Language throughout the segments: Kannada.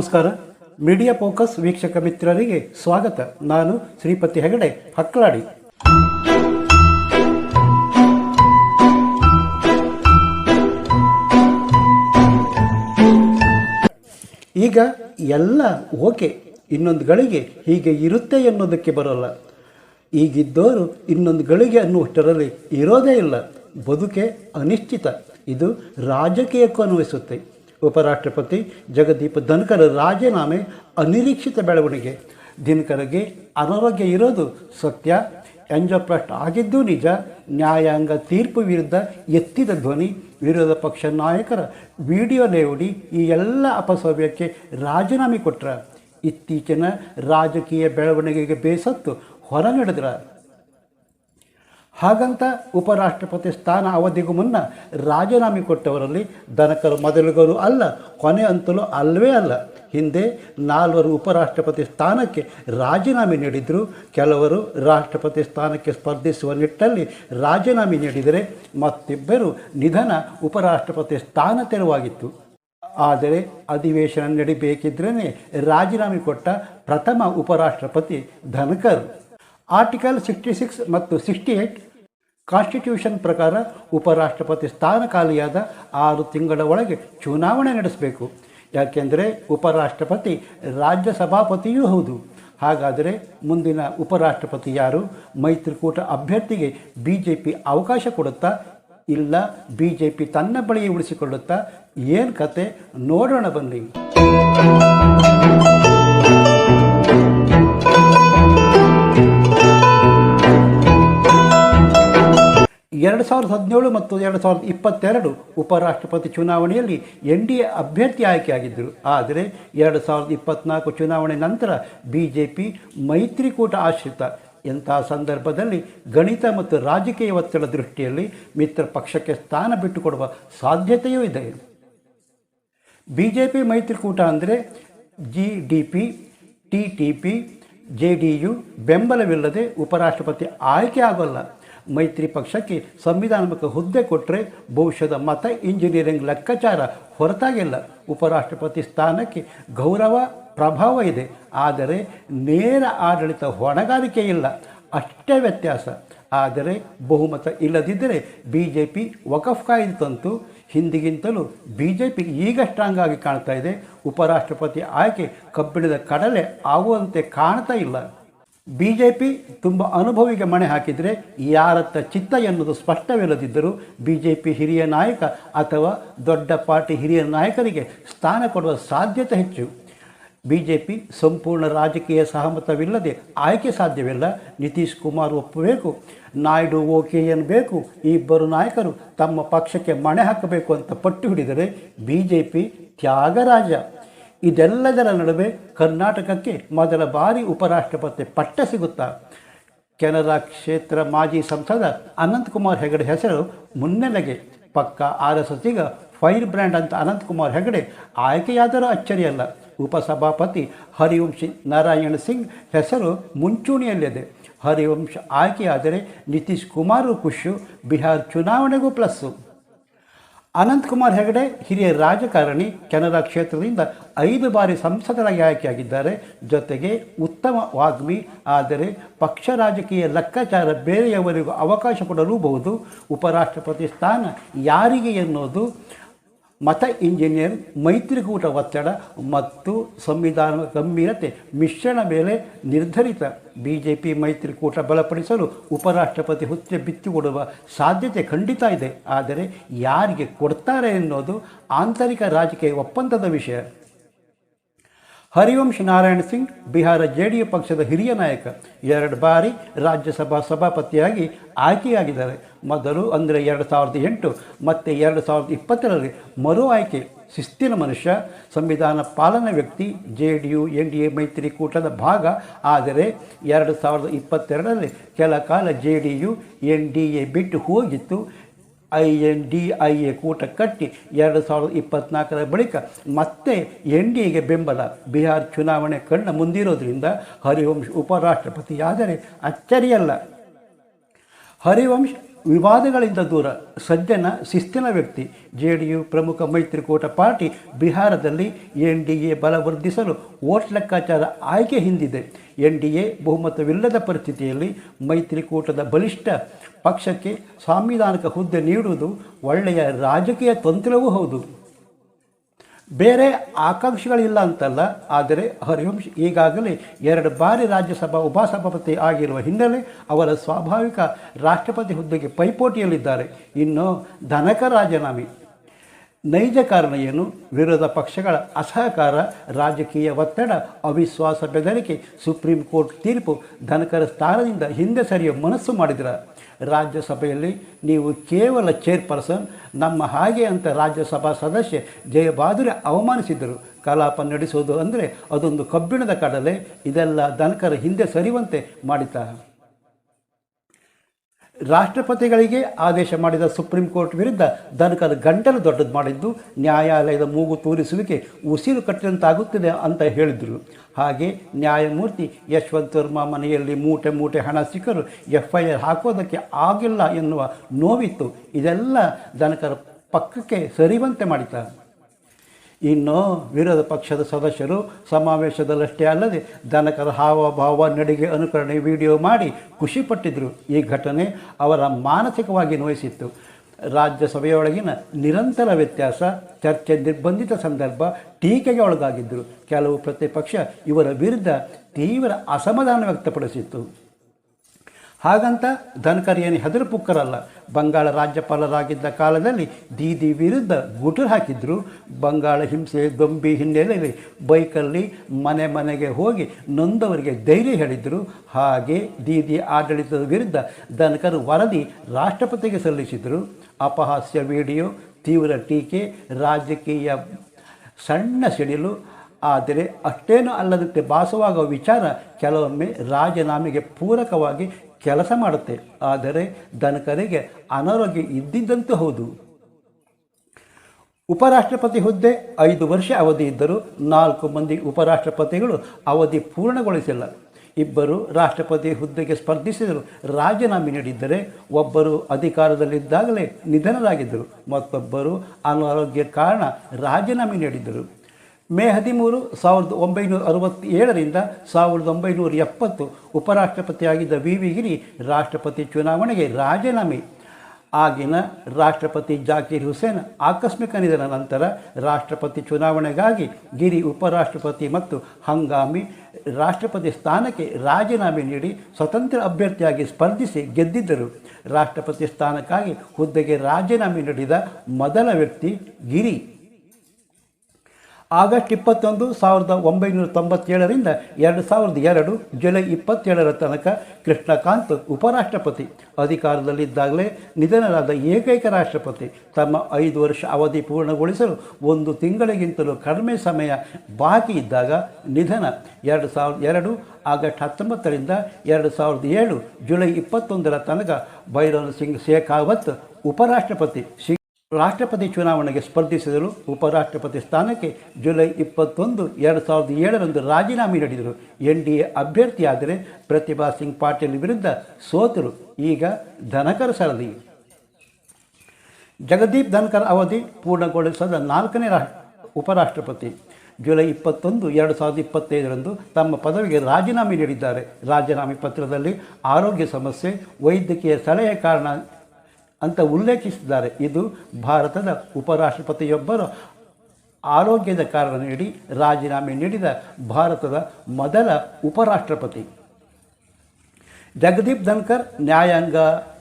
ನಮಸ್ಕಾರ. ಮೀಡಿಯಾ ಫೋಕಸ್ ವೀಕ್ಷಕ ಮಿತ್ರರಿಗೆ ಸ್ವಾಗತ. ನಾನು ಶ್ರೀಪತಿ ಹೆಗಡೆ, ಹಕ್ಕಲಾಡಿ. ಈಗ ಎಲ್ಲ ಓಕೆ, ಇನ್ನೊಂದು ಗಳಿಗೆ ಹೀಗೆ ಇರುತ್ತೆ ಎನ್ನುವುದಕ್ಕೆ ಬರೋಲ್ಲ. ಈಗಿದ್ದವರು ಇನ್ನೊಂದು ಗಳಿಗೆ ಅನ್ನುವಷ್ಟರಲ್ಲಿ ಇರೋದೇ ಇಲ್ಲ. ಬದುಕೆ ಅನಿಶ್ಚಿತ. ಇದು ರಾಜಕೀಯಕ್ಕೂ ಅನ್ವಯಿಸುತ್ತೆ. ಉಪರಾಷ್ಟ್ರಪತಿ ಜಗದೀಪ್ ಧನ್ಕರ್ ರಾಜೀನಾಮೆ ಅನಿರೀಕ್ಷಿತ ಬೆಳವಣಿಗೆ. ದಿನಕರ್ಗೆ ಅನಾರೋಗ್ಯ ಇರೋದು ಸತ್ಯ. ಎಂಜೋಪ್ರಸ್ಟ್ ಆಗಿದ್ದು ನಿಜ. ನ್ಯಾಯಾಂಗ ತೀರ್ಪು ವಿರುದ್ಧ ಎತ್ತಿದ ಧ್ವನಿ. ವಿರೋಧ ಪಕ್ಷ ನಾಯಕರ ವಿಡಿಯೋ ಲೇವಡಿ ಈ ಎಲ್ಲ ಅಪಸವ್ಯಕ್ಕೆ ರಾಜೀನಾಮೆ ಕೊಟ್ರ. ಇತ್ತೀಚಿನ ರಾಜಕೀಯ ಬೆಳವಣಿಗೆಗೆ ಬೇಸತ್ತು ಹೊರ ನಡೆದ್ರ. ಹಾಗಂತ ಉಪರಾಷ್ಟ್ರಪತಿ ಸ್ಥಾನ ಅವಧಿಗೂ ಮುನ್ನ ರಾಜೀನಾಮೆ ಕೊಟ್ಟವರಲ್ಲಿ ದನಕರು ಮೊದಲಿಗರು ಅಲ್ಲ, ಕೊನೆ ಅಂತಲೂ ಅಲ್ಲವೇ ಅಲ್ಲ. ಹಿಂದೆ ನಾಲ್ವರು ಉಪರಾಷ್ಟ್ರಪತಿ ಸ್ಥಾನಕ್ಕೆ ರಾಜೀನಾಮೆ ನೀಡಿದರು. ಕೆಲವರು ರಾಷ್ಟ್ರಪತಿ ಸ್ಥಾನಕ್ಕೆ ಸ್ಪರ್ಧಿಸುವ ನಿಟ್ಟಲ್ಲಿ ರಾಜೀನಾಮೆ ನೀಡಿದರೆ ಮತ್ತಿಬ್ಬರು ನಿಧನ ಉಪರಾಷ್ಟ್ರಪತಿ ಸ್ಥಾನ ತೆರವಾಗಿತ್ತು. ಆದರೆ ಅಧಿವೇಶನ ನಡಿಬೇಕಿದ್ರೇ ರಾಜೀನಾಮೆ ಕೊಟ್ಟ ಪ್ರಥಮ ಉಪರಾಷ್ಟ್ರಪತಿ ಧನ್ಕರ್. ಆರ್ಟಿಕಲ್ ಸಿಕ್ಸ್ಟಿ ಸಿಕ್ಸ್ ಮತ್ತು ಸಿಕ್ಸ್ಟಿ ಏಯ್ಟ್ ಕಾನ್ಸ್ಟಿಟ್ಯೂಷನ್ ಪ್ರಕಾರ ಉಪರಾಷ್ಟ್ರಪತಿ ಸ್ಥಾನ ಖಾಲಿಯಾದ ಆರು ತಿಂಗಳ ಒಳಗೆ ಚುನಾವಣೆ ನಡೆಸಬೇಕು. ಯಾಕೆಂದರೆ ಉಪರಾಷ್ಟ್ರಪತಿ ರಾಜ್ಯ ಸಭಾಪತಿಯೂ ಹೌದು. ಹಾಗಾದರೆ ಮುಂದಿನ ಉಪರಾಷ್ಟ್ರಪತಿ ಯಾರು? ಮೈತ್ರಿಕೂಟ ಅಭ್ಯರ್ಥಿಗೆ ಬಿ ಜೆ ಪಿ ಅವಕಾಶ ಕೊಡುತ್ತಾ, ಇಲ್ಲ ಬಿ ಜೆ ಪಿ ತನ್ನ ಬಳಿ ಉಳಿಸಿಕೊಳ್ಳುತ್ತಾ? ಏನು ಕತೆ? ನೋಡೋಣ ಬನ್ನಿ. ಎರಡು ಸಾವಿರದ ಹದಿನೇಳು ಮತ್ತು ಎರಡು ಸಾವಿರದ ಇಪ್ಪತ್ತೆರಡು ಉಪರಾಷ್ಟ್ರಪತಿ ಚುನಾವಣೆಯಲ್ಲಿ ಎನ್ ಡಿ ಎ ಅಭ್ಯರ್ಥಿ ಆಯ್ಕೆಯಾಗಿದ್ದರು. ಆದರೆ ಎರಡು ಸಾವಿರದ ಇಪ್ಪತ್ನಾಲ್ಕು ಚುನಾವಣೆ ನಂತರ ಬಿ ಜೆ ಪಿ ಮೈತ್ರಿಕೂಟ ಆಶ್ರಿತ. ಎಂಥ ಸಂದರ್ಭದಲ್ಲಿ ಗಣಿತ ಮತ್ತು ರಾಜಕೀಯ ಒತ್ತಡ ದೃಷ್ಟಿಯಲ್ಲಿ ಮಿತ್ರ ಪಕ್ಷಕ್ಕೆ ಸ್ಥಾನ ಬಿಟ್ಟುಕೊಡುವ ಸಾಧ್ಯತೆಯೂ ಇದೆ. ಬಿ ಜೆ ಪಿ ಮೈತ್ರಿಕೂಟ ಅಂದರೆ G D P, T T P, J D U ಬೆಂಬಲವಿಲ್ಲದೆ ಉಪರಾಷ್ಟ್ರಪತಿ ಆಯ್ಕೆ ಆಗೋಲ್ಲ. ಮೈತ್ರಿ ಪಕ್ಷಕ್ಕೆ ಸಂವಿಧಾನಾತ್ಮಕ ಹುದ್ದೆ ಕೊಟ್ಟರೆ ಭವಿಷ್ಯದ ಮತ ಇಂಜಿನಿಯರಿಂಗ್ ಲೆಕ್ಕಾಚಾರ ಹೊರತಾಗಿಲ್ಲ. ಉಪರಾಷ್ಟ್ರಪತಿ ಸ್ಥಾನಕ್ಕೆ ಗೌರವ, ಪ್ರಭಾವ ಇದೆ. ಆದರೆ ನೇರ ಆಡಳಿತ ಹೊಣೆಗಾರಿಕೆ ಇಲ್ಲ. ಅಷ್ಟೇ ವ್ಯತ್ಯಾಸ. ಆದರೆ ಬಹುಮತ ಇಲ್ಲದಿದ್ದರೆ ಬಿ ಜೆ ಪಿ ವಕಫ್ ಕಾಯ್ದೆ ತಂತು. ಹಿಂದಿಗಿಂತಲೂ ಬಿ ಜೆ ಪಿ ಈಗ ಸ್ಟ್ರಾಂಗ್ ಆಗಿ ಕಾಣ್ತಾ ಇದೆ. ಉಪರಾಷ್ಟ್ರಪತಿ ಆಯ್ಕೆ ಕಬ್ಬಿಣದ ಕಡಲೆ ಆಗುವಂತೆ ಕಾಣ್ತಾ ಇಲ್ಲ. ಬಿ ಜೆ ಪಿ ತುಂಬ ಅನುಭವಿಗೆ ಮಣೆ ಹಾಕಿದರೆ ಯಾರತ್ತ ಚಿತ್ತ ಎನ್ನುವುದು ಸ್ಪಷ್ಟವಿಲ್ಲದಿದ್ದರೂ ಬಿ ಜೆ ಪಿ ಹಿರಿಯ ನಾಯಕ ಅಥವಾ ದೊಡ್ಡ ಪಾರ್ಟಿ ಹಿರಿಯ ನಾಯಕರಿಗೆ ಸ್ಥಾನ ಕೊಡುವ ಸಾಧ್ಯತೆ ಹೆಚ್ಚು. ಬಿ ಜೆ ಪಿ ಸಂಪೂರ್ಣ ರಾಜಕೀಯ ಸಹಮತವಿಲ್ಲದೆ ಆಯ್ಕೆ ಸಾಧ್ಯವಿಲ್ಲ. ನಿತೀಶ್ ಕುಮಾರ್ ಒಪ್ಪಬೇಕು. ನಾಯ್ಡು ಓಕೆ ಬೇಕು ಈ ಇಬ್ಬರು ನಾಯಕರು ತಮ್ಮ ಪಕ್ಷಕ್ಕೆ ಮಣೆ ಹಾಕಬೇಕು ಅಂತ ಪಟ್ಟು ಹಿಡಿದರೆ ಬಿ ಜೆ ಪಿ ತ್ಯಾಗರಾಜ. ಇದೆಲ್ಲದರ ನಡುವೆ ಕರ್ನಾಟಕಕ್ಕೆ ಮೊದಲ ಬಾರಿ ಉಪರಾಷ್ಟ್ರಪತಿ ಪಟ್ಟ ಸಿಗುತ್ತಾ? ಕೆನರಾ ಕ್ಷೇತ್ರ ಮಾಜಿ ಸಂಸದ ಅನಂತಕುಮಾರ್ ಹೆಗಡೆ ಹೆಸರು ಮುನ್ನೆಲೆಗೆ ಪಕ್ಕ ಆರ್ ಎಸ್ ಎಸ್ಸಿಗ ಫೈರ್ ಬ್ರ್ಯಾಂಡ್ ಅಂತ ಅನಂತಕುಮಾರ್ ಹೆಗಡೆ ಆಯ್ಕೆಯಾದರೂ ಅಚ್ಚರಿಯಲ್ಲ. ಉಪಸಭಾಪತಿ ಹರಿವಂಶಿ ನಾರಾಯಣ ಸಿಂಗ್ ಹೆಸರು ಮುಂಚೂಣಿಯಲ್ಲಿದೆ. ಹರಿವಂಶ್ ಆಯ್ಕೆಯಾದರೆ ನಿತೀಶ್ ಕುಮಾರ್ ಖುಷು ಬಿಹಾರ್ ಚುನಾವಣೆಗೂ ಪ್ಲಸ್ಸು. ಅನಂತಕುಮಾರ್ ಹೆಗಡೆ, ಹಿರಿಯ ರಾಜಕಾರಣಿ, ಕೆನರಾ ಕ್ಷೇತ್ರದಿಂದ ಐದು ಬಾರಿ ಸಂಸದರಾಗಿ ಆಯ್ಕೆಯಾಗಿದ್ದಾರೆ. ಜೊತೆಗೆ ಉತ್ತಮ ವಾಗ್ಮಿ, ಆದರೆ ಪಕ್ಷ ರಾಜಕೀಯ ಲೆಕ್ಕಾಚಾರ ಬೇರೆಯವರಿಗೂ ಅವಕಾಶ ಕೊಡಲೂಬಹುದು. ಉಪರಾಷ್ಟ್ರಪತಿ ಸ್ಥಾನ ಯಾರಿಗೆ ಎನ್ನುವುದು ಮತ ಇಂಜಿನಿಯರ್ ಮೈತ್ರಿಕೂಟ ಒತ್ತಡ ಮತ್ತು ಸಂವಿಧಾನ ಗಂಭೀರತೆ ಮಿಶ್ರಣ ಮೇಲೆ ನಿರ್ಧರಿತ ಬಿ ಜೆ ಪಿ ಮೈತ್ರಿಕೂಟ ಬಲಪಡಿಸಲು ಉಪರಾಷ್ಟ್ರಪತಿ ಹುದ್ದೆ ಬಿತ್ತಿಕೊಡುವ ಸಾಧ್ಯತೆ ಖಂಡಿತ ಇದೆ. ಆದರೆ ಯಾರಿಗೆ ಕೊಡ್ತಾರೆ ಎನ್ನುವುದು ಆಂತರಿಕ ರಾಜಕೀಯ ಒಪ್ಪಂದದ ವಿಷಯ. Harivansh Narayan Singh Bihar J D U ಪಕ್ಷದ ಹಿರಿಯ ನಾಯಕ. ಎರಡು ಬಾರಿ ರಾಜ್ಯಸಭಾ ಸಭಾಪತಿಯಾಗಿ ಆಯ್ಕೆಯಾಗಿದ್ದಾರೆ. ಮೊದಲು ಅಂದರೆ ಎರಡು ಸಾವಿರದ ಎಂಟು, ಮತ್ತು ಎರಡು ಸಾವಿರದ ಇಪ್ಪತ್ತರಲ್ಲಿ ಮರು ಆಯ್ಕೆ. ಶಿಸ್ತಿನ ಮನುಷ್ಯ, ಸಂವಿಧಾನ ಪಾಲನಾ ವ್ಯಕ್ತಿ J D U N D A ಮೈತ್ರಿಕೂಟದ ಭಾಗ. ಆದರೆ ಎರಡು ಸಾವಿರದ ಇಪ್ಪತ್ತೆರಡರಲ್ಲಿ ಕೆಲ ಕಾಲ J D U N D A ಬಿಟ್ಟು ಹೋಗಿತ್ತು. I N D I A ಕೂಟ ಕಟ್ಟಿ ಎರಡು ಸಾವಿರದ ಇಪ್ಪತ್ತ್ನಾಲ್ಕರ ಬಳಿಕ ಮತ್ತೆ ಎನ್ ಡಿ ಎಗೆ ಬೆಂಬಲ. ಬಿಹಾರ್ ಚುನಾವಣೆ ಕಣ್ಣ ಮುಂದಿರೋದ್ರಿಂದ ಹರಿವಂಶ್ ಉಪರಾಷ್ಟ್ರಪತಿಯಾದರೆ ಅಚ್ಚರಿಯಲ್ಲ. ಹರಿವಂಶ್ ವಿವಾದಗಳಿಂದ ದೂರ. ಸಜ್ಜನ, ಶಿಸ್ತಿನ ವ್ಯಕ್ತಿ. ಜೆ ಡಿ ಯು ಪ್ರಮುಖ ಮೈತ್ರಿಕೂಟ ಪಾರ್ಟಿ ಬಿಹಾರದಲ್ಲಿ ಎನ್ ಡಿ ಎ ಬಲವರ್ಧಿಸಲು ಓಟ್ ಲೆಕ್ಕಾಚಾರ ಆಯ್ಕೆ ಹಿಂದಿದೆ. ಎನ್ ಡಿ ಎ ಬಹುಮತವಿಲ್ಲದ ಪರಿಸ್ಥಿತಿಯಲ್ಲಿ ಮೈತ್ರಿಕೂಟದ ಬಲಿಷ್ಠ ಪಕ್ಷಕ್ಕೆ ಸಾಂವಿಧಾನಿಕ ಹುದ್ದೆ ನೀಡುವುದು ಒಳ್ಳೆಯ ರಾಜಕೀಯ ತಂತ್ರವೂ ಹೌದು. ಬೇರೆ ಆಕಾಂಕ್ಷೆಗಳಿಲ್ಲ ಅಂತಲ್ಲ, ಆದರೆ ಹರಿವಂಶ್ ಈಗಾಗಲೇ ಎರಡು ಬಾರಿ ರಾಜ್ಯಸಭಾ ಉಪಸಭಾಪತಿ ಆಗಿರುವ ಹಿನ್ನೆಲೆ ಅವರ ಸ್ವಾಭಾವಿಕ ರಾಷ್ಟ್ರಪತಿ ಹುದ್ದೆಗೆ ಪೈಪೋಟಿಯಲ್ಲಿದ್ದಾರೆ. ಇನ್ನು ಧನಕ ರಾಜೀನಾಮೆ. ನೈಜ ಕಾರಣ ಏನು? ವಿರೋಧ ಪಕ್ಷಗಳ ಅಸಹಕಾರ, ರಾಜಕೀಯ ಒತ್ತಡ, ಅವಿಶ್ವಾಸ ಬೆದರಿಕೆ, ಸುಪ್ರೀಂ ಕೋರ್ಟ್ ತೀರ್ಪು ಧನಕರ ಸ್ಥಾನದಿಂದ ಹಿಂದೆ ಸರಿಯುವ ಮನಸ್ಸು ಮಾಡಿದ್ರ? ರಾಜ್ಯಸಭೆಯಲ್ಲಿ ನೀವು ಕೇವಲ ಚೇರ್ಪರ್ಸನ್, ನಮ್ಮ ಹಾಗೆ ಅಂತ ರಾಜ್ಯಸಭಾ ಸದಸ್ಯ ಜಯಬಾದುರೆ ಅವಮಾನಿಸಿದರು ಕಲಾಪ ನಡೆಸುವುದು ಅಂದರೆ ಅದೊಂದು ಕಬ್ಬಿಣದ ಕಡಲೆ, ಇದೆಲ್ಲ ದನಕರ ಹಿಂದೆ ಸರಿಯುವಂತೆ ಮಾಡಿತಾ ರಾಷ್ಟ್ರಪತಿಗಳಿಗೆ ಆದೇಶ ಮಾಡಿದ ಸುಪ್ರೀಂ ಕೋರ್ಟ್ ವಿರುದ್ಧ ದನಕದ ಗಂಟಲು ದೊಡ್ಡದು ಮಾಡಿದ್ದು, ನ್ಯಾಯಾಲಯದ ಮೂಗು ತೂರಿಸುವಿಕೆ ಉಸಿರು ಕಟ್ಟಿದಂತಾಗುತ್ತಿದೆ ಅಂತ ಹೇಳಿದರು. ಹಾಗೆ ನ್ಯಾಯಮೂರ್ತಿ ಯಶವಂತ್ ವರ್ಮಾ ಮನೆಯಲ್ಲಿ ಮೂಟೆ ಮೂಟೆ ಹಣ ಸಿಕ್ಕರು ಎಫ್ ಐ ಆರ್ ಹಾಕೋದಕ್ಕೆ ಆಗಿಲ್ಲ ಎನ್ನುವ ನೋವಿತ್ತು. ಇದೆಲ್ಲ ದನಕರು ಪಕ್ಕಕ್ಕೆ ಸರಿವಂತೆ ಮಾಡಿದ್ದಾರೆ ಇನ್ನು ವಿರೋಧ ಪಕ್ಷದ ಸದಸ್ಯರು ಸಮಾವೇಶದಲ್ಲಷ್ಟೇ ಅಲ್ಲದೆ ದನಕರ ಹಾವಭಾವ ನಡಿಗೆ ಅನುಕರಣೆ ವಿಡಿಯೋ ಮಾಡಿ ಖುಷಿಪಟ್ಟಿದ್ದರು ಈ ಘಟನೆ ಅವರ ಮಾನಸಿಕವಾಗಿ ನೋಯಿಸಿತ್ತು. ರಾಜ್ಯಸಭೆಯೊಳಗಿನ ನಿರಂತರ ವ್ಯತ್ಯಾಸ, ಚರ್ಚೆ ನಿರ್ಬಂಧಿತ ಸಂದರ್ಭ, ಟೀಕೆಗೆ ಒಳಗಾಗಿದ್ದರು ಕೆಲವು ಪ್ರತಿಪಕ್ಷ ಇವರ ವಿರುದ್ಧ ತೀವ್ರ ಅಸಮಾಧಾನ ವ್ಯಕ್ತಪಡಿಸಿತ್ತು. ಹಾಗಂತ ಧನ್ಕರಿಯನಿ ಏನು ಹೆದರು ಪುಕ್ಕರಲ್ಲ. ಬಂಗಾಳ ರಾಜ್ಯಪಾಲರಾಗಿದ್ದ ಕಾಲದಲ್ಲಿ ದೀದಿ ವಿರುದ್ಧ ಗುಟುರು ಹಾಕಿದ್ರು. ಬಂಗಾಳ ಹಿಂಸೆ, ಗೊಂಬಿ ಹಿನ್ನೆಲೆಯಲ್ಲಿ ಬೈಕಲ್ಲಿ ಮನೆ ಮನೆಗೆ ಹೋಗಿ ನೊಂದವರಿಗೆ ಧೈರ್ಯ ಹೇಳಿದರು. ಹಾಗೆ ದೀದಿ ಆಡಳಿತದ ವಿರುದ್ಧ ಧನ್ಕರ್ ವರದಿ ರಾಷ್ಟ್ರಪತಿಗೆ ಸಲ್ಲಿಸಿದರು. ಅಪಹಾಸ್ಯ ವಿಡಿಯೋ, ತೀವ್ರ ಟೀಕೆ, ರಾಜಕೀಯ ಸಣ್ಣ ಸಿಡಿಲು. ಆದರೆ ಅಷ್ಟೇನೂ ಅಲ್ಲದಂತೆ ಭಾಸವಾಗುವ ವಿಚಾರ ಕೆಲವೊಮ್ಮೆ ರಾಜೀನಾಮೆಗೆ ಪೂರಕವಾಗಿ ಕೆಲಸ ಮಾಡುತ್ತೆ. ಆದರೆ ದನಕರಿಗೆ ಅನಾರೋಗ್ಯ ಇದ್ದಿದ್ದಂತೂ ಹೌದು. ಉಪರಾಷ್ಟ್ರಪತಿ ಹುದ್ದೆ ಐದು ವರ್ಷ ಅವಧಿ ಇದ್ದರೂ ನಾಲ್ಕು ಮಂದಿ ಉಪರಾಷ್ಟ್ರಪತಿಗಳು ಅವಧಿ ಪೂರ್ಣಗೊಳಿಸಿಲ್ಲ. ಇಬ್ಬರು ರಾಷ್ಟ್ರಪತಿ ಹುದ್ದೆಗೆ ಸ್ಪರ್ಧಿಸಿದರು ರಾಜೀನಾಮೆ ನೀಡಿದ್ದರೆ ಒಬ್ಬರು ಅಧಿಕಾರದಲ್ಲಿದ್ದಾಗಲೇ ನಿಧನರಾಗಿದ್ದರು. ಮತ್ತೊಬ್ಬರು ಅನಾರೋಗ್ಯ ಕಾರಣ ರಾಜೀನಾಮೆ ನೀಡಿದ್ದರು. ಮೇ ಹದಿಮೂರು ಸಾವಿರದ ಒಂಬೈನೂರ ಅರವತ್ತೇಳರಿಂದ ಸಾವಿರದ ಒಂಬೈನೂರ ಎಪ್ಪತ್ತು ಉಪರಾಷ್ಟ್ರಪತಿಯಾಗಿದ್ದ ವಿ ವಿ ಗಿರಿ ರಾಷ್ಟ್ರಪತಿ ಚುನಾವಣೆಗೆ ರಾಜೀನಾಮೆ. ಆಗಿನ ರಾಷ್ಟ್ರಪತಿ ಜಾಕೀರ್ ಹುಸೇನ್ ಆಕಸ್ಮಿಕ ನಿಧನ ನಂತರ ರಾಷ್ಟ್ರಪತಿ ಚುನಾವಣೆಗಾಗಿ ಗಿರಿ ಉಪರಾಷ್ಟ್ರಪತಿ ಮತ್ತು ಹಂಗಾಮಿ ರಾಷ್ಟ್ರಪತಿ ಸ್ಥಾನಕ್ಕೆ ರಾಜೀನಾಮೆ ನೀಡಿ ಸ್ವತಂತ್ರ ಅಭ್ಯರ್ಥಿಯಾಗಿ ಸ್ಪರ್ಧಿಸಿ ಗೆದ್ದಿದ್ದರು. ರಾಷ್ಟ್ರಪತಿ ಸ್ಥಾನಕ್ಕಾಗಿ ಹುದ್ದೆಗೆ ರಾಜೀನಾಮೆ ನೀಡಿದ ಮೊದಲ ವ್ಯಕ್ತಿ ಗಿರಿ. ಆಗಸ್ಟ್ ಇಪ್ಪತ್ತೊಂದು ಸಾವಿರದ ಒಂಬೈನೂರ ತೊಂಬತ್ತೇಳರಿಂದ ಎರಡು ಸಾವಿರದ ಎರಡು ಜುಲೈ ಇಪ್ಪತ್ತೇಳರ ತನಕ ಕೃಷ್ಣಕಾಂತ್ ಉಪರಾಷ್ಟ್ರಪತಿ. ಅಧಿಕಾರದಲ್ಲಿದ್ದಾಗಲೇ ನಿಧನರಾದ ಏಕೈಕ ರಾಷ್ಟ್ರಪತಿ. ತಮ್ಮ ಐದು ವರ್ಷ ಅವಧಿ ಪೂರ್ಣಗೊಳಿಸಲು ಒಂದು ತಿಂಗಳಿಗಿಂತಲೂ ಕಡಿಮೆ ಸಮಯ ಬಾಕಿ ಇದ್ದಾಗ ನಿಧನ. ಎರಡು ಸಾವಿರದ ಎರಡು ಆಗಸ್ಟ್ ಹತ್ತೊಂಬತ್ತರಿಂದ ಎರಡು ಸಾವಿರದ ಏಳು ಜುಲೈ ಇಪ್ಪತ್ತೊಂದರ ತನಕ ಭೈರವ್ ಸಿಂಗ್ ಶೇಖಾವತ್ ಉಪರಾಷ್ಟ್ರಪತಿ. ರಾಷ್ಟ್ರಪತಿ ಚುನಾವಣೆಗೆ ಸ್ಪರ್ಧಿಸಿದರು. ಉಪರಾಷ್ಟ್ರಪತಿ ಸ್ಥಾನಕ್ಕೆ ಜುಲೈ ಇಪ್ಪತ್ತೊಂದು, ಎರಡು ಸಾವಿರದ ಏಳರಂದು ರಾಜೀನಾಮೆ ನೀಡಿದರು. ಎನ್ ಡಿ ಎ ಅಭ್ಯರ್ಥಿಯಾದರೆ ಪ್ರತಿಭಾ ಸಿಂಗ್ ಪಾಟೀಲ್ ವಿರುದ್ಧ ಸೋತರು. ಈಗ ಧನಕರ ಸರದಿ. ಜಗದೀಪ್ ಧನ್ಕರ್ ಅವಧಿ ಪೂರ್ಣಗೊಳಿಸದ ನಾಲ್ಕನೇ ರಾ, ಉಪರಾಷ್ಟ್ರಪತಿ. ಜುಲೈ ಇಪ್ಪತ್ತೊಂದು, ಎರಡು ಸಾವಿರದ ಇಪ್ಪತ್ತೈದರಂದು ತಮ್ಮ ಪದವಿಗೆ ರಾಜೀನಾಮೆ ನೀಡಿದ್ದಾರೆ. ರಾಜೀನಾಮೆ ಪತ್ರದಲ್ಲಿ ಆರೋಗ್ಯ ಸಮಸ್ಯೆ, ವೈದ್ಯಕೀಯ ಸಲಹೆ ಕಾರಣ ಅಂತ ಉಲ್ಲೇಖಿಸಿದ್ದಾರೆ. ಇದು ಭಾರತದ ಉಪರಾಷ್ಟ್ರಪತಿಯೊಬ್ಬರು ಆರೋಗ್ಯದ ಕಾರಣ ನೀಡಿ ರಾಜೀನಾಮೆ ನೀಡಿದ ಭಾರತದ ಮೊದಲ ಉಪರಾಷ್ಟ್ರಪತಿ. ಜಗದೀಪ್ ಧನ್ಕರ್ ನ್ಯಾಯಾಂಗ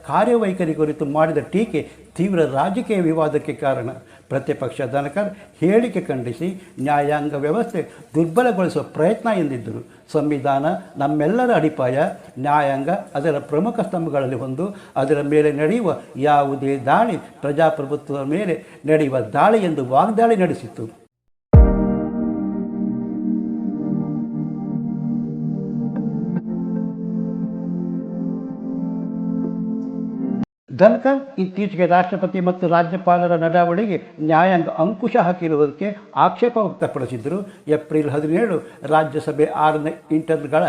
ಕಾರ್ಯವೈಖರಿ ಕುರಿತು ಮಾಡಿದ ಟೀಕೆ ತೀವ್ರ ರಾಜಕೀಯ ವಿವಾದಕ್ಕೆ ಕಾರಣ. ಪ್ರತಿಪಕ್ಷ ದನಕರ್ ಹೇಳಿಕೆ ಖಂಡಿಸಿ ನ್ಯಾಯಾಂಗ ವ್ಯವಸ್ಥೆ ದುರ್ಬಲಗೊಳಿಸುವ ಪ್ರಯತ್ನ ಎಂದಿದ್ದರು. ಸಂವಿಧಾನ ನಮ್ಮೆಲ್ಲರ ಅಡಿಪಾಯ, ನ್ಯಾಯಾಂಗ ಅದರ ಪ್ರಮುಖ ಸ್ತಂಭಗಳಲ್ಲಿ ಒಂದು. ಅದರ ಮೇಲೆ ನಡೆಯುವ ಯಾವುದೇ ದಾಳಿ ಪ್ರಜಾಪ್ರಭುತ್ವದ ಮೇಲೆ ನಡೆಯುವ ದಾಳಿ ಎಂದು ವಾಗ್ದಾಳಿ ನಡೆಸಿತು ಧನ್ಕರ್ ಇತ್ತೀಚೆಗೆ ರಾಷ್ಟ್ರಪತಿ ಮತ್ತು ರಾಜ್ಯಪಾಲರ ನಡಾವಳಿಗೆ ನ್ಯಾಯಾಂಗ ಅಂಕುಶ ಹಾಕಿರುವುದಕ್ಕೆ ಆಕ್ಷೇಪ ವ್ಯಕ್ತಪಡಿಸಿದ್ದರು. ಏಪ್ರಿಲ್ ಹದಿನೇಳು ರಾಜ್ಯಸಭೆ ಆರನೇ ಇಂಟರ್ಗಳ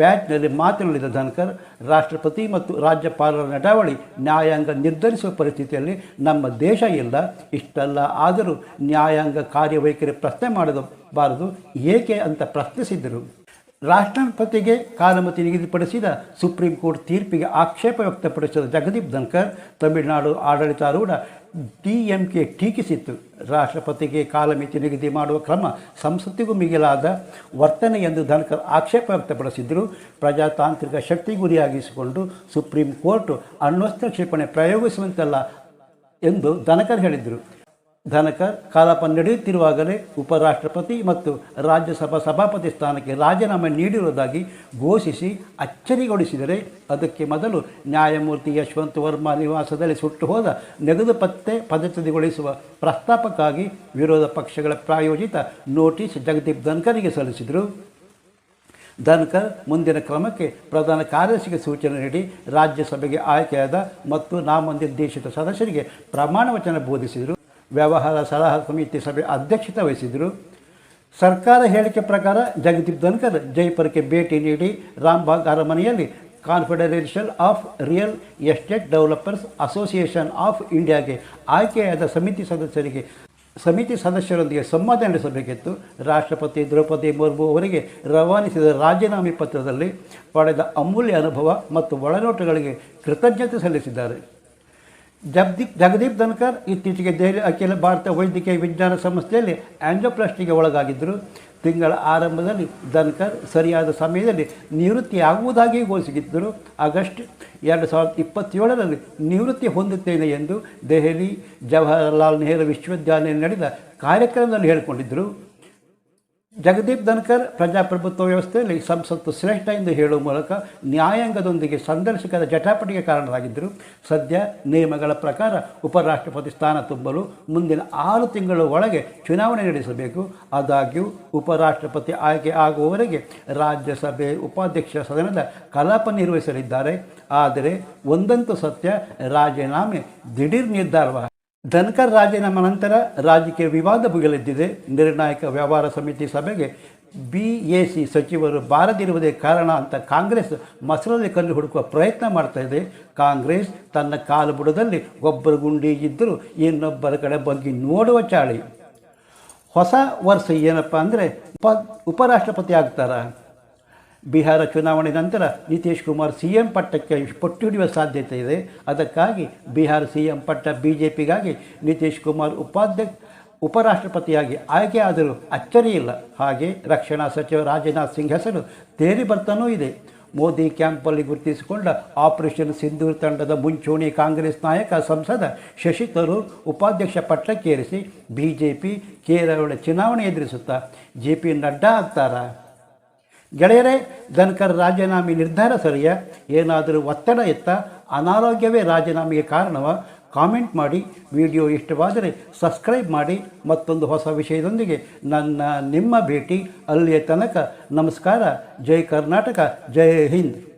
ಬ್ಯಾಚ್ನಲ್ಲಿ ಮಾತನಾಡಿದ ಧನ್ಕರ್, ರಾಷ್ಟ್ರಪತಿ ಮತ್ತು ರಾಜ್ಯಪಾಲರ ನಡಾವಳಿ ನ್ಯಾಯಾಂಗ ನಿರ್ಧರಿಸುವ ಪರಿಸ್ಥಿತಿಯಲ್ಲಿ ನಮ್ಮ ದೇಶ ಇಲ್ಲ, ಇಷ್ಟಲ್ಲ ಆದರೂ ನ್ಯಾಯಾಂಗ ಕಾರ್ಯವೈಖರಿ ಪ್ರಶ್ನೆ ಮಾಡಬಾರದು, ಏಕೆ ಅಂತ ಪ್ರಶ್ನಿಸಿದ್ದರು. ರಾಷ್ಟ್ರಪತಿಗೆ ಕಾಲಮಿತಿ ನಿಗದಿಪಡಿಸಿದ ಸುಪ್ರೀಂ ಕೋರ್ಟ್ ತೀರ್ಪಿಗೆ ಆಕ್ಷೇಪ ವ್ಯಕ್ತಪಡಿಸಿದ ಜಗದೀಪ್ ಧನ್ಕರ್, ತಮಿಳುನಾಡು ಆಡಳಿತಾರೂಢ ಡಿಎಂಕೆ ಟೀಕಿಸಿತ್ತು. ರಾಷ್ಟ್ರಪತಿಗೆ ಕಾಲಮಿತಿ ನಿಗದಿ ಮಾಡುವ ಕ್ರಮ ಸಂಸತ್ತಿಗೂ ಮಿಗಿಲಾದ ವರ್ತನೆ ಎಂದು ಧನ್ಕರ್ ಆಕ್ಷೇಪ ವ್ಯಕ್ತಪಡಿಸಿದರು. ಪ್ರಜಾತಾಂತ್ರಿಕ ಶಕ್ತಿ ಗುರಿಯಾಗಿಸಿಕೊಂಡು ಸುಪ್ರೀಂ ಕೋರ್ಟ್ ಅಣ್ವಸ್ತ್ರ ಕ್ಷೇಪಣೆ ಪ್ರಯೋಗಿಸುವಂತಲ್ಲ ಎಂದು ಧನಕರ್ ಹೇಳಿದರು. ಧನಕರ್ ಕಲಾಪ ನಡೆಯುತ್ತಿರುವಾಗಲೇ ಉಪರಾಷ್ಟ್ರಪತಿ ಮತ್ತು ರಾಜ್ಯಸಭಾ ಸಭಾಪತಿ ಸ್ಥಾನಕ್ಕೆ ರಾಜೀನಾಮೆ ನೀಡಿರುವುದಾಗಿ ಘೋಷಿಸಿ ಅಚ್ಚರಿಗೊಳಿಸಿದರೆ ಅದಕ್ಕೆ ಮೊದಲು ನ್ಯಾಯಮೂರ್ತಿ ಯಶವಂತ್ ವರ್ಮಾ ನಿವಾಸದಲ್ಲಿ ಸುಟ್ಟು ಹೋದ ನೆಗದು ಪತ್ತೆ ಪದ್ಧತಿಗೊಳಿಸುವ ಪ್ರಸ್ತಾಪಕ್ಕಾಗಿ ವಿರೋಧ ಪಕ್ಷಗಳ ಪ್ರಾಯೋಜಿತ ನೋಟಿಸ್ ಜಗದೀಪ್ ಧನ್ಕರ್ಗೆ ಸಲ್ಲಿಸಿದರು. ಧನ್ಕರ್ ಮುಂದಿನ ಕ್ರಮಕ್ಕೆ ಪ್ರಧಾನ ಕಾರ್ಯದರ್ಶಿಗೆ ಸೂಚನೆ ನೀಡಿ ರಾಜ್ಯಸಭೆಗೆ ಆಯ್ಕೆಯಾದ ಮತ್ತು ನಾಮನಿರ್ದೇಶಿತ ಸದಸ್ಯರಿಗೆ ಪ್ರಮಾಣ ವಚನ ಬೋಧಿಸಿದರು. ವ್ಯವಹಾರ ಸಲಹಾ ಸಮಿತಿ ಸಭೆ ಅಧ್ಯಕ್ಷತೆ ವಹಿಸಿದರು. ಸರ್ಕಾರ ಹೇಳಿಕೆ ಪ್ರಕಾರ ಜಗದೀಪ್ ಧನ್ಕರ್ ಜೈಪುರಕ್ಕೆ ಭೇಟಿ ನೀಡಿ ರಾಮ್ಬಾಗ್ ಅರಮನೆಯಲ್ಲಿ confederation of real estate developers association of ಇಂಡಿಯಾಗೆ ಆಯ್ಕೆಯಾದ ಸಮಿತಿ ಸದಸ್ಯರಿಗೆ, ಸಮಿತಿ ಸದಸ್ಯರೊಂದಿಗೆ ಸಂವಾದ ನಡೆಸಬೇಕಿತ್ತು. ರಾಷ್ಟ್ರಪತಿ ದ್ರೌಪದಿ ಮುರ್ಮು ಅವರಿಗೆ ರವಾನಿಸಿದ ರಾಜೀನಾಮೆ ಪತ್ರದಲ್ಲಿ ಪಡೆದ ಅಮೂಲ್ಯ ಅನುಭವ ಮತ್ತು ಒಳನೋಟಗಳಿಗೆ ಕೃತಜ್ಞತೆ ಸಲ್ಲಿಸಿದ್ದಾರೆ. ಜಗದೀಪ್ ಜಗದೀಪ್ ಧನ್ಕರ್ ಇತ್ತೀಚೆಗೆ ದೆಹಲಿ ಅಖಿಲ ಭಾರತ ವೈದ್ಯಕೀಯ ವಿಜ್ಞಾನ ಸಂಸ್ಥೆಯಲ್ಲಿ ಆಂಜೋಪ್ಲಾಸ್ಟಿಗೆ ಒಳಗಾಗಿದ್ದರು. ತಿಂಗಳ ಆರಂಭದಲ್ಲಿ ಧನ್ಕರ್ ಸರಿಯಾದ ಸಮಯದಲ್ಲಿ ನಿವೃತ್ತಿಯಾಗುವುದಾಗಿ ಘೋಷಿಸಿದ್ದರು. ಆಗಸ್ಟ್ ಎರಡು ಸಾವಿರದ ಇಪ್ಪತ್ತೇಳರಲ್ಲಿ ನಿವೃತ್ತಿ ಹೊಂದುತ್ತೇನೆ ಎಂದು ದೆಹಲಿ ಜವಾಹರಲಾಲ್ ನೆಹರು ವಿಶ್ವವಿದ್ಯಾಲಯ ನಡೆದ ಕಾರ್ಯಕ್ರಮದಲ್ಲಿ ಹೇಳಿಕೊಂಡಿದ್ದರು. ಜಗದೀಪ್ ಧನ್ಕರ್ ಪ್ರಜಾಪ್ರಭುತ್ವ ವ್ಯವಸ್ಥೆಯಲ್ಲಿ ಸಂಸತ್ತು ಶ್ರೇಷ್ಠ ಎಂದು ಹೇಳುವ ಮೂಲಕ ನ್ಯಾಯಾಂಗದೊಂದಿಗೆ ಸಂದರ್ಶಕದ ಜಟಾಪಟಿಗೆ ಕಾರಣರಾಗಿದ್ದರು. ಸದ್ಯ ನಿಯಮಗಳ ಪ್ರಕಾರ ಉಪರಾಷ್ಟ್ರಪತಿ ಸ್ಥಾನ ತುಂಬಲು ಮುಂದಿನ ಆರು ತಿಂಗಳ ಒಳಗೆ ಚುನಾವಣೆ ನಡೆಸಬೇಕು. ಆದಾಗ್ಯೂ ಉಪರಾಷ್ಟ್ರಪತಿ ಆಯ್ಕೆ ಆಗುವವರೆಗೆ ರಾಜ್ಯಸಭೆ ಉಪಾಧ್ಯಕ್ಷ ಸದನದ ಕಲಾಪ ನಿರ್ವಹಿಸಲಿದ್ದಾರೆ. ಆದರೆ ಒಂದಂತೂ ಸತ್ಯ, ರಾಜೀನಾಮೆ ದಿಢೀರ್ ನಿರ್ಧಾರವ ಧನ್ಕರ್ ರಾಜೀನಾಮೆ ನಂತರ ರಾಜಕೀಯ ವಿವಾದ ಭುಗಿಲೆದ್ದಿದೆ ನಿರ್ಣಾಯಕ ವ್ಯವಹಾರ ಸಮಿತಿ ಸಭೆಗೆ ಬಿ ಎ ಸಿ ಸಚಿವರು ಬಾರದಿರುವುದೇ ಕಾರಣ ಅಂತ ಕಾಂಗ್ರೆಸ್ ಮಸರಲ್ಲಿ ಕಲ್ಲು ಹುಡುಕುವ ಪ್ರಯತ್ನ ಮಾಡ್ತಾ ಇದೆ. ಕಾಂಗ್ರೆಸ್ ತನ್ನ ಕಾಲು ಬುಡದಲ್ಲಿ ಒಬ್ಬರು ಗುಂಡಿ ಇದ್ದರೂ ಇನ್ನೊಬ್ಬರ ಕಡೆ ಬಗ್ಗೆ ನೋಡುವ ಚಾಳಿ. ಹೊಸ ವರ್ಷ ಏನಪ್ಪ ಅಂದರೆ ಉಪ, ಉಪರಾಷ್ಟ್ರಪತಿ ಆಗ್ತಾರಾ? ಬಿಹಾರ ಚುನಾವಣೆ ನಂತರ ನಿತೀಶ್ ಕುಮಾರ್ ಸಿ ಎಂ ಪಟ್ಟಕ್ಕೆ ಪಟ್ಟು ಹಿಡಿಯುವ ಸಾಧ್ಯತೆ ಇದೆ. ಅದಕ್ಕಾಗಿ ಬಿಹಾರ ಸಿ ಎಂ ಪಟ್ಟ ಬಿ ಜೆ ಪಿಗಾಗಿ ನಿತೀಶ್ ಕುಮಾರ್ ಉಪಾಧ್ಯಕ್ಷ, ಉಪರಾಷ್ಟ್ರಪತಿಯಾಗಿ ಆಯ್ಕೆ ಆದರೂ ಅಚ್ಚರಿಯಿಲ್ಲ ಹಾಗೆ ರಕ್ಷಣಾ ಸಚಿವ ರಾಜನಾಥ್ ಸಿಂಗ್ ಹೆಸರು ತೇರಿ ಬರ್ತಾನೂ ಇದೆ. ಮೋದಿ ಕ್ಯಾಂಪಲ್ಲಿ ಗುರುತಿಸಿಕೊಂಡ ಆಪರೇಷನ್ ಸಿಂಧೂರ್ ತಂಡದ ಮುಂಚೂಣಿ ಕಾಂಗ್ರೆಸ್ ನಾಯಕ ಸಂಸದ ಶಶಿ ತರೂರ್ ಉಪಾಧ್ಯಕ್ಷ ಪಟ್ಟಕ್ಕೇರಿಸಿ ಬಿ ಜೆ ಪಿ ಕೇರಳ ಚುನಾವಣೆ ಎದುರಿಸುತ್ತಾ. ಜೆ ಪಿ ನಡ್ಡಾ ಆಗ್ತಾರಾ? ಗೆಳೆಯರೇ, ಧನ್ಕರ್ ರಾಜೀನಾಮೆ ನಿರ್ಧಾರ ಸರಿಯ? ಏನಾದರೂ ಒತ್ತಡ ಎತ್ತ? ಅನಾರೋಗ್ಯವೇ ರಾಜೀನಾಮೆಗೆ ಕಾರಣವ? ಕಾಮೆಂಟ್ ಮಾಡಿ. ವಿಡಿಯೋ ಇಷ್ಟವಾದರೆ ಸಬ್ಸ್ಕ್ರೈಬ್ ಮಾಡಿ. ಮತ್ತೊಂದು ಹೊಸ ವಿಷಯದೊಂದಿಗೆ ನನ್ನ ನಿಮ್ಮ ಭೇಟಿ ಅಲ್ಲಿಯ ತನಕ. ನಮಸ್ಕಾರ. ಜೈ ಕರ್ನಾಟಕ. ಜೈ ಹಿಂದ್.